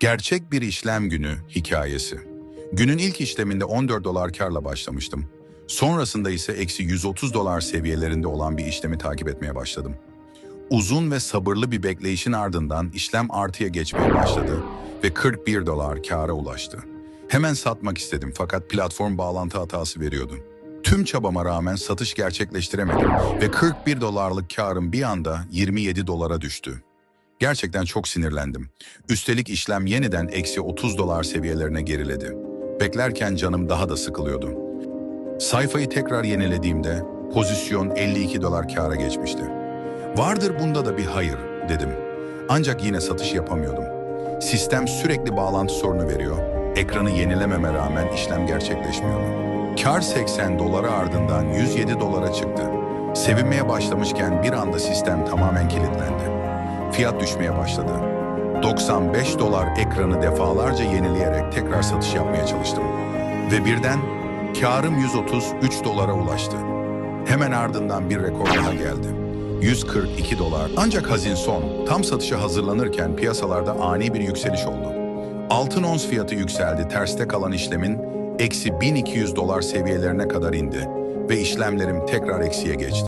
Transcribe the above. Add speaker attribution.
Speaker 1: Gerçek bir işlem günü hikayesi. Günün ilk işleminde 14 dolar karla başlamıştım. Sonrasında ise eksi 130 dolar seviyelerinde olan bir işlemi takip etmeye başladım. Uzun ve sabırlı bir bekleyişin ardından işlem artıya geçmeye başladı ve 41 dolar kâra ulaştı. Hemen satmak istedim fakat platform bağlantı hatası veriyordu. Tüm çabama rağmen satış gerçekleştiremedim ve 41 dolarlık karım bir anda 27 dolara düştü. Gerçekten çok sinirlendim. Üstelik işlem yeniden eksi 30 dolar seviyelerine geriledi. Beklerken canım daha da sıkılıyordu. Sayfayı tekrar yenilediğimde pozisyon 52 dolar kâra geçmişti. Vardır bunda da bir hayır dedim. Ancak yine satış yapamıyordum. Sistem sürekli bağlantı sorunu veriyor. Ekranı yenilememe rağmen işlem gerçekleşmiyordu. Kar 80 dolara ardından 107 dolara çıktı. Sevinmeye başlamışken bir anda sistem tamamen kilitlendi. Fiyat düşmeye başladı. 95 dolar ekranı defalarca yenileyerek tekrar satış yapmaya çalıştım. Ve birden karım 133 dolara ulaştı. Hemen ardından bir rekor daha geldi. 142 dolar. Ancak hazin son, tam satışa hazırlanırken piyasalarda ani bir yükseliş oldu. Altın ons fiyatı yükseldi, terste kalan işlemin eksi 1200 dolar seviyelerine kadar indi ve işlemlerim tekrar eksiye geçti.